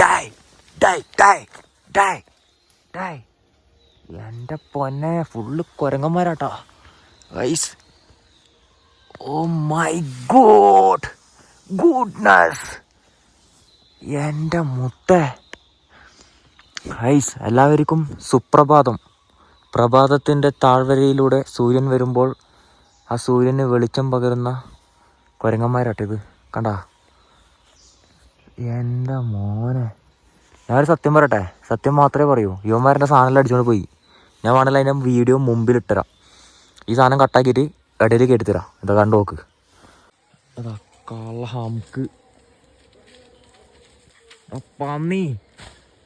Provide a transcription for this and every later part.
Dye ഡൈ ഡൈ ഡൈ ഡൈ എന്റെ പൊന്നെ ഫുള്ള് കുരങ്ങന്മാരാട്ടോ. Ice oh my god goodness എന്റെ മുത്തേ. ഐസ് എല്ലാവർക്കും സുപ്രഭാതം. പ്രഭാതത്തിന്റെ താഴ്വരയിലൂടെ സൂര്യൻ വരുമ്പോൾ ആ സൂര്യന് വെളിച്ചം പകരുന്ന കുരങ്ങന്മാരാട്ടോ ഇത്. കണ്ട? എന്റെ മോനെ. ഞാനൊരു സത്യം പറയട്ടെ? സത്യം മാത്രമേ പറയൂ. യുവന്മാരുടെ സാധനം അടിച്ചുകൊണ്ട് പോയി. ഞാൻ വേണമെങ്കിൽ അതിന്റെ വീഡിയോ മുമ്പിൽ ഇട്ടുതരാം ഈ സാധനം കട്ടാക്കിയിട്ട് ഇടയിൽ കയറ്റിത്തരാം ഇതാ കണ്ടു നോക്ക്. അതാ കള്ള ഹംക്ക്. പന്നി.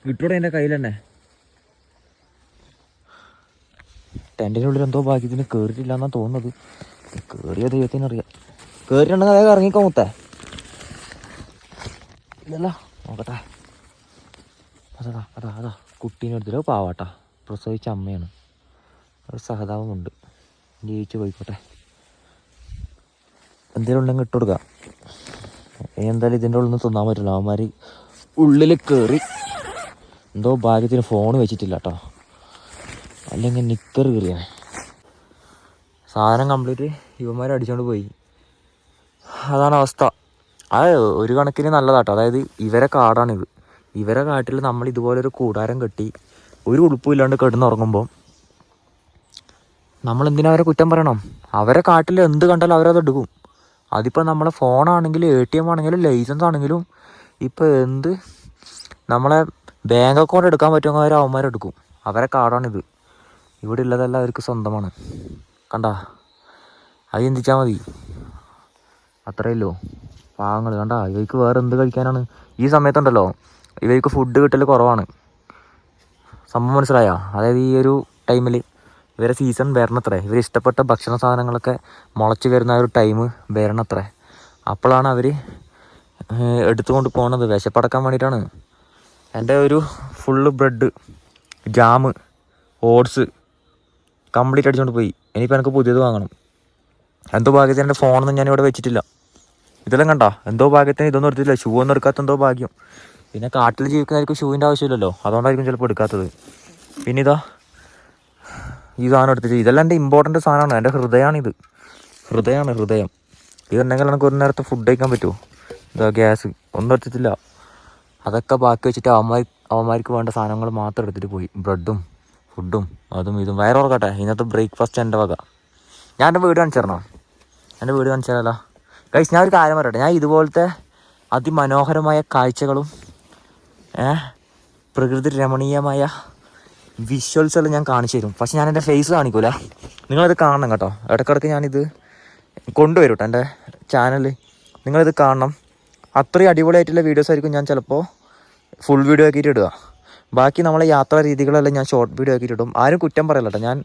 കിട്ടൂടെ എന്റെ കയ്യിൽ തന്നെ ഉള്ളിൽ എന്തോ ഭാഗ്യത്തിന് കയറിയിട്ടില്ല എന്നാണ് തോന്നുന്നത്. കയറിയ ദൈവത്തിനറിയാം. കയറിയിട്ടുണ്ടെങ്കിൽ അതായത് ഇറങ്ങിക്കോ മുത്തേ. ഇല്ലല്ലോ. നോക്കട്ടെ. അതാ അതാ അതാ കുട്ടീനെ എടുത്തിട്ട് പാവാട്ടാ. പ്രസവിച്ച അമ്മയാണ്. ഒരു സഹതാപമുണ്ട്. ജീവിച്ച് പോയിക്കോട്ടെ. എന്തെങ്കിലും ഉണ്ടെങ്കിൽ ഇട്ട് കൊടുക്കാം. എന്തായാലും ഇതിന്റെ ഉള്ളിൽ നിന്ന് തിന്നാൻ പറ്റില്ല. അവന്മാർ ഉള്ളിൽ കയറി എന്തോ ഭാഗ്യത്തിന് ഫോൺ വെച്ചിട്ടില്ല കേട്ടോ. അല്ലെങ്കിൽ നിക്കർ കയറിയാണ്. സാധനം കംപ്ലീറ്റ് ഇവന്മാർ അടിച്ചുകൊണ്ട് പോയി. അതാണ് അവസ്ഥ. അത് ഒരു കണക്കിന് നല്ലതാട്ടോ. അതായത് ഇവരെ കാടാണിത്. ഇവരെ കാട്ടിൽ നമ്മൾ ഇതുപോലെ ഒരു കൂടാരം കെട്ടി ഒരു ഉടുപ്പും ഇല്ലാണ്ട് കിടന്നുറങ്ങുമ്പോൾ നമ്മൾ എന്തിനാ അവരെ കുറ്റം പറയണം? അവരെ കാട്ടിൽ എന്ത് കണ്ടാലും അവരത് എടുക്കും. അതിപ്പോൾ നമ്മളെ ഫോണാണെങ്കിലും എ ടി എം ആണെങ്കിലും ലൈസൻസ് ആണെങ്കിലും ഇപ്പോൾ എന്ത് നമ്മളെ ബാങ്ക് അക്കൗണ്ട് എടുക്കാൻ പറ്റുമെങ്കിൽ അവർ അവന്മാരെടുക്കും അവരെ കാടാണിത്. ഇവിടെ ഉള്ളതെല്ലാം അവർക്ക് സ്വന്തമാണ്. കണ്ട? അത് ചിന്തിച്ചാൽ മതി. അത്രയല്ലോ പാവങ്ങൾ കണ്ട ഇവയ്ക്ക് വേറെ എന്ത് കഴിക്കാനാണ്? ഈ സമയത്തുണ്ടല്ലോ ഇവയ്ക്ക് ഫുഡ് കിട്ടൽ കുറവാണ്. സംഭവം മനസ്സിലായോ? അതായത് ഈ ഒരു ടൈമിൽ ഇവരെ സീസൺ വരണത്രേ. ഇവർ ഇഷ്ടപ്പെട്ട ഭക്ഷണ സാധനങ്ങളൊക്കെ മുളച്ച് വരുന്ന ഒരു ടൈം വരണത്രേ. അപ്പോഴാണ് അവർ എടുത്തുകൊണ്ട് പോണത്. വിശപ്പടക്കാൻ വേണ്ടിയിട്ടാണ്. എന്റെ ഒരു full bread jam oats complete അടിച്ചുകൊണ്ട് പോയി. ഇനിയിപ്പോൾ എനിക്ക് പുതിയത് വാങ്ങണം. എന്തോ ഭാഗ്യത്തിന് എന്റെ ഫോണൊന്നും ഞാനിവിടെ വെച്ചിട്ടില്ല. ഇതെല്ലാം കണ്ട? എന്തോ ഭാഗ്യത്തിന് ഇതൊന്നും എടുത്തില്ല ഷൂ ഒന്നും എടുക്കാത്ത എന്തോ ഭാഗ്യം. പിന്നെ കാട്ടിൽ ജീവിക്കുന്നതായിരിക്കും ഷൂവിന്റെ ആവശ്യമില്ലല്ലോ. അതുകൊണ്ടായിരിക്കും ചിലപ്പോൾ എടുക്കാത്തത്. പിന്നെ ഇതാ ഈ സാധനം എടുത്തിട്ട് ഇതെല്ലാം എന്റെ ഇമ്പോർട്ടന്റ് സാധനമാണ്. എന്റെ ഹൃദയമാണിത്. ഹൃദയമാണ് ഹൃദയം. ഇതുണ്ടെങ്കിൽ എനിക്ക് ഒരു നേരത്തെ ഫുഡ് കഴിക്കാൻ പറ്റുമോ? ഇതാ ഗ്യാസ്. ഒന്നും എടുത്തിട്ടില്ല. അതൊക്കെ ബാക്കി വെച്ചിട്ട് അവന്മാർ അവന്മാർക്ക് വേണ്ട സാധനങ്ങൾ മാത്രം എടുത്തിട്ട് പോയി. ബ്രെഡും ഫുഡും അതും ഇതും. വയറുറക്കട്ടെ ഇന്നത്തെ ബ്രേക്ക്ഫാസ്റ്റ് എന്റെ വക. ഞാൻ എന്റെ വീട് കാണിച്ചു തരണോ? എന്റെ വീട് കാണിച്ചു തരാമല്ലോ കഴിച്ച് ഞാൻ ഒരു കാര്യം പറയട്ടെ. ഞാൻ ഇതുപോലത്തെ അതിമനോഹരമായ കാഴ്ചകളും പ്രകൃതി രമണീയമായ വിഷ്വൽസ് എല്ലാം ഞാൻ കാണിച്ചു തരും. പക്ഷെ ഞാൻ എന്റെ ഫേസ് കാണിക്കൂല. നിങ്ങളത് കാണണം കേട്ടോ. ഇടയ്ക്കിടയ്ക്ക് ഞാനിത് കൊണ്ടുവരും കേട്ടോ എന്റെ ചാനൽ നിങ്ങളിത് കാണണം. അത്രയും അടിപൊളിയായിട്ടുള്ള വീഡിയോസ് ആയിരിക്കും ഞാൻ ചിലപ്പോൾ ഫുൾ വീഡിയോ ആക്കിയിട്ട് ഇടുക. ബാക്കി നമ്മളെ യാത്രാ രീതികളെല്ലാം ഞാൻ ഷോർട്ട് വീഡിയോ ആക്കിയിട്ട് ഇടും. ആരും കുറ്റം പറയല്ല ഞാൻ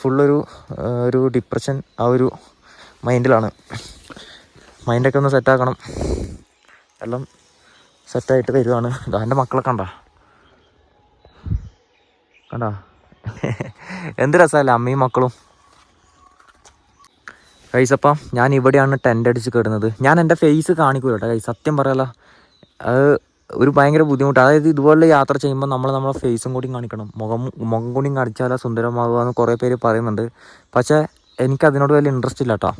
ഫുള്ളൊരു ഒരു ഡിപ്രഷൻ ആ ഒരു മൈൻഡിലാണ് മൈൻഡൊക്കെ ഒന്ന് സെറ്റാക്കണം എല്ലാം സെറ്റായിട്ട് വരുവാണ്. ഇതാ എന്റെ മക്കളെ കണ്ട. കണ്ട? എന്ത് രസമല്ലേ അമ്മയും മക്കളും. കൈസപ്പം ഞാൻ ഇവിടെയാണ് ടെന്റ് അടിച്ച് കിടന്നത് ഞാൻ എന്റെ ഫേസ് കാണിക്കൂല കേട്ടോ കൈ സത്യം പറയല്ല. അത് ഒരു ഭയങ്കര ബുദ്ധിമുട്ട്. അതായത് ഇതുപോലെ യാത്ര ചെയ്യുമ്പോൾ നമ്മൾ നമ്മളെ ഫേസും കൂടി കാണിക്കണം. മുഖം മുഖം കൂടി കാണിച്ചാലാ സുന്ദരമാകുക എന്ന് കുറേ പേര് പറയുന്നുണ്ട്. പക്ഷേ എനിക്കതിനോട് വലിയ ഇൻട്രസ്റ്റ് ഇല്ല കേട്ടോ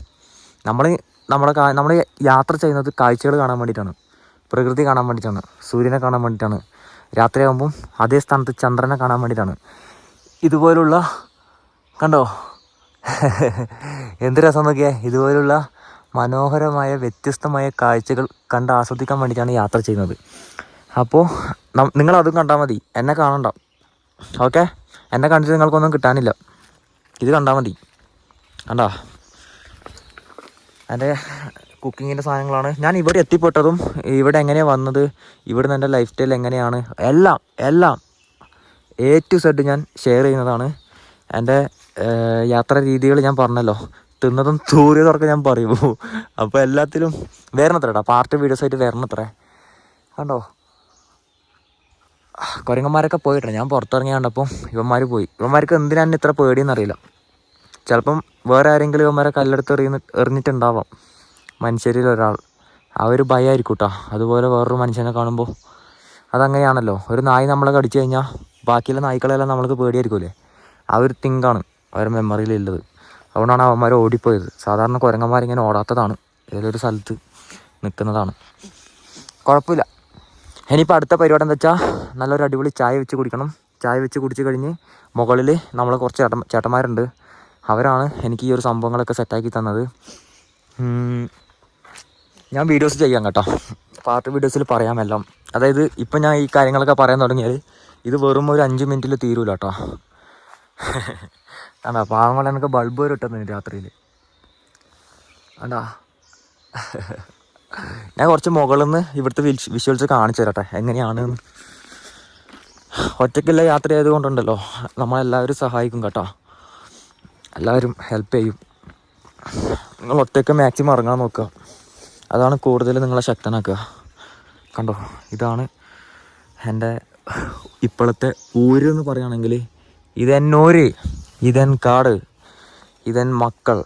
നമ്മൾ നമ്മളെ കാ- നമ്മൾ യാത്ര ചെയ്യുന്നത് കാഴ്ചകൾ കാണാൻ വേണ്ടിയിട്ടാണ്. പ്രകൃതി കാണാൻ വേണ്ടിയിട്ടാണ്. സൂര്യനെ കാണാൻ വേണ്ടിയിട്ടാണ്. രാത്രിയാകുമ്പം അതേ സ്ഥാനത്ത് ചന്ദ്രനെ കാണാൻ വേണ്ടിയിട്ടാണ്. ഇതുപോലുള്ള കണ്ടോ? എന്ത് രസം നോക്കിയേ? ഇതുപോലുള്ള മനോഹരമായ വ്യത്യസ്തമായ കാഴ്ചകൾ കണ്ട് ആസ്വദിക്കാൻ വേണ്ടിയിട്ടാണ് യാത്ര ചെയ്യുന്നത്. അപ്പോൾ നിങ്ങളതും കണ്ടാൽ മതി. എന്നെ കാണണ്ട. ഓക്കെ? എന്നെ കണ്ടിട്ട് നിങ്ങൾക്കൊന്നും കിട്ടാനില്ല. ഇത് കണ്ടാൽ മതി. കണ്ടാ? എന്റെ കുക്കിങ്ങിന്റെ സാധനങ്ങളാണ്. ഞാൻ ഇവിടെ എത്തിപ്പെട്ടതും ഇവിടെ എങ്ങനെയാണ് വന്നത് ഇവിടെ നിന്ന് എന്റെ ലൈഫ് സ്റ്റൈൽ എങ്ങനെയാണ് എല്ലാം എല്ലാം എ ടു സെഡ് ഞാൻ ഷെയർ ചെയ്യുന്നതാണ്. എന്റെ യാത്ര രീതികൾ ഞാൻ പറഞ്ഞല്ലോ. തിന്നതും തൂറിയതൊക്കെ ഞാൻ പറയൂ. അപ്പോൾ എല്ലാത്തിലും വരണത്ര കേട്ടോ പാർട്ട് വീഡിയോസ് ആയിട്ട് വരണത്രേ. കണ്ടോ? കുരങ്ങന്മാരൊക്കെ പോയിട്ടുണ്ട്. ഞാൻ പുറത്തിറങ്ങി കണ്ടപ്പോൾ ഇവന്മാർ പോയി. ഇവന്മാർക്ക് എന്തിനാണ് ഇത്ര പേടിയെന്ന് അറിയില്ല ചിലപ്പം വേറെ ആരെങ്കിലും ഇവന്മാരെ കല്ലെടുത്ത് എറിയുന്ന എറിഞ്ഞിട്ടുണ്ടാവാം. മനുഷ്യരിൽ ഒരാൾ. ആ ഒരു ഭയമായിരിക്കും കേട്ടോ അതുപോലെ വേറൊരു മനുഷ്യനെ കാണുമ്പോൾ അതങ്ങനെയാണല്ലോ. ഒരു നായി നമ്മളെ കടിച്ചു കഴിഞ്ഞാൽ ബാക്കിയുള്ള നായ്ക്കളെല്ലാം നമ്മൾക്ക് പേടിയായിരിക്കുമല്ലേ ആ ഒരു തിങ്കാണ് അവരുടെ മെമ്മറിയിലുള്ളത് അതുകൊണ്ടാണ് അവന്മാർ ഓടിപ്പോയത്. സാധാരണ കുരങ്ങന്മാരിങ്ങനെ ഓടാത്തതാണ്. ഏതൊരു സ്ഥലത്ത് നിൽക്കുന്നതാണ്. കുഴപ്പമില്ല. ഇനിയിപ്പോൾ അടുത്ത പരിപാടി എന്താ വെച്ചാൽ നല്ലൊരു അടിപൊളി ചായ വെച്ച് കുടിക്കണം. ചായ വെച്ച് കുടിച്ച് കഴിഞ്ഞ് മുകളിൽ നമ്മൾ കുറച്ച് ചേട്ടന്മാരുണ്ട്. അവരാണ് എനിക്ക് ഈ ഒരു സംഭവങ്ങളൊക്കെ സെറ്റാക്കി തന്നത്. ഞാൻ വീഡിയോസ് ചെയ്യാം കേട്ടോ. പാർട്ട് വീഡിയോസിൽ പറയാമെല്ലാം അതായത് ഇപ്പം ഞാൻ ഈ കാര്യങ്ങളൊക്കെ പറയാൻ തുടങ്ങിയാൽ ഇത് വെറും ഒരു അഞ്ച് മിനിറ്റിൽ തീരൂല കേട്ടോ. കണ്ടാ പാവങ്ങൾ എനിക്ക് ബൾബ് വരെ ഇട്ടത് രാത്രിയിൽ കണ്ടാ? ഞാൻ കുറച്ച് മുകളിൽ നിന്ന് ഇവിടുത്തെ വിഷ്വൽസ് കാണിച്ചു തരട്ടെ എങ്ങനെയാണ്. ഒറ്റയ്ക്കുള്ള യാത്ര ആയതുകൊണ്ടുണ്ടല്ലോ നമ്മളെല്ലാവരും സഹായിക്കും കേട്ടോ. എല്ലാവരും ഹെൽപ്പ് ചെയ്യും. നിങ്ങൾ ഒറ്റയ്ക്ക് മാക്സിമം ഇറങ്ങാൻ നോക്കുക. അതാണ് കൂടുതൽ നിങ്ങളെ ശക്തനാക്കുക. കണ്ടോ? ഇതാണ് എന്റെ ഇപ്പോഴത്തെ ഊര് എന്ന് പറയുകയാണെങ്കിൽ ഇതെന്നൂര് ഇതെൻ കാട് ഇതെൻ മക്കൾ.